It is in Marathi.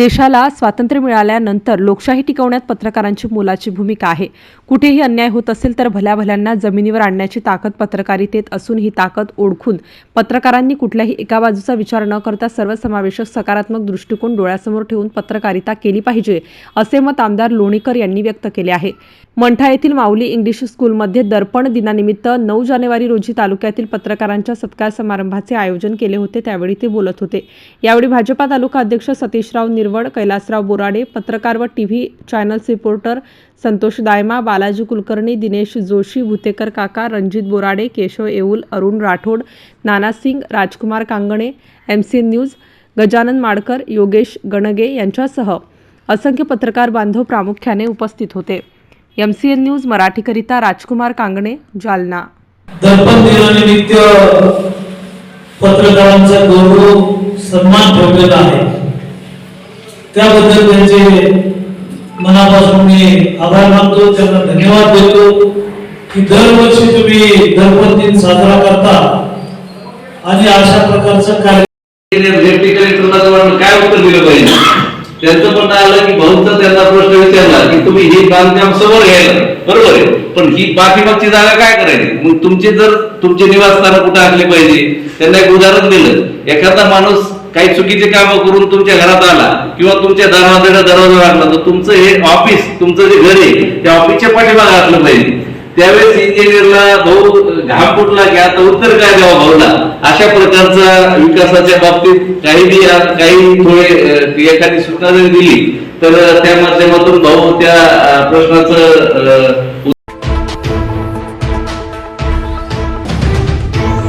देशाला स्वातंत्र्य मिळाल्यानंतर लोकशाही टिकवण्यात पत्रकारांची मोलाची भूमिका आहे. कुठेही अन्याय होत असेल तर भल्या भल्यांना जमिनीवर आणण्याची ताकद पत्रकारितेत असून ही ताकद ओळखून पत्रकारांनी कुठल्याही एका बाजूचा विचार न करता सर्वसमावेशक सकारात्मक दृष्टिकोन डोळ्यासमोर ठेवून पत्रकारिता केली पाहिजे असे मत आमदार लोणीकर यांनी व्यक्त केले आहे. मंठा येथील माऊली इंग्लिश स्कूलमध्ये दर्पण दिनानिमित्त नऊ जानेवारी रोजी तालुक्यातील पत्रकारांच्या सत्कार समारंभाचे आयोजन केले होते त्यावेळी ते बोलत होते. यावेळी भाजपा तालुका अध्यक्ष सतीशराव निरवड कैलासराव बोराडे पत्रकार व TV channels reporter Santosh Dayma Balaji Kulkarni Dinesh Joshi Bhutekar काका Ranjit Borade Keshav Yeul Arun Rathod Nana Singh Rajkumar Kangne M C news Gajanan Madkar Yogesh Ganage यांच्यासह असंख्य पत्रकार बांधव प्रामुख्याने उपस्थित होते. एम सी एन न्यूज मराठीकरिता राजकुमार कांगणे जालना. दर्पण दिनानिमित्त पत्रकारांचा गौरव सन्मान ठेवलेला आहे. त्याबद्दल त्यांचे मनापासून मी आभार मानतो त्यांना धन्यवाद देतो की दरवर्षी तुम्ही दर्पण दिन साजरा करता. आणि अशा प्रकारचं कार्य काय उत्तर दिलं पाहिजे? त्यांचं म्हणणं आलं की बहुधा त्यांना प्रश्न विचारला की तुम्ही हे बांधकाम समोर घ्यायला. बरोबर आहे. पण ही पाठीमागची जागा काय करायची? मग तुमचे जर तुमचे निवासस्थान कुठे आणले पाहिजे? त्यांना एक उदाहरण दिलं. एखादा माणूस काही चुकीचे काम करून तुमच्या घरात आला किंवा तुमच्या दरवाजाला दरवाजा लागला तर तुमचं हे ऑफिस तुमचं जे घर आहे त्या ऑफिसच्या पाठीमागे असलं पाहिजे. त्यावेळेस इंजिनियरला भाऊ घाम फुटला की आता उत्तर काय द्यावा भाऊला? अशा प्रकारचा विकासाच्या बाबतीत काही बी काही थोडे एखादी सूचना जरी दिली तर त्या माध्यमातून भाऊ त्या प्रश्नाचं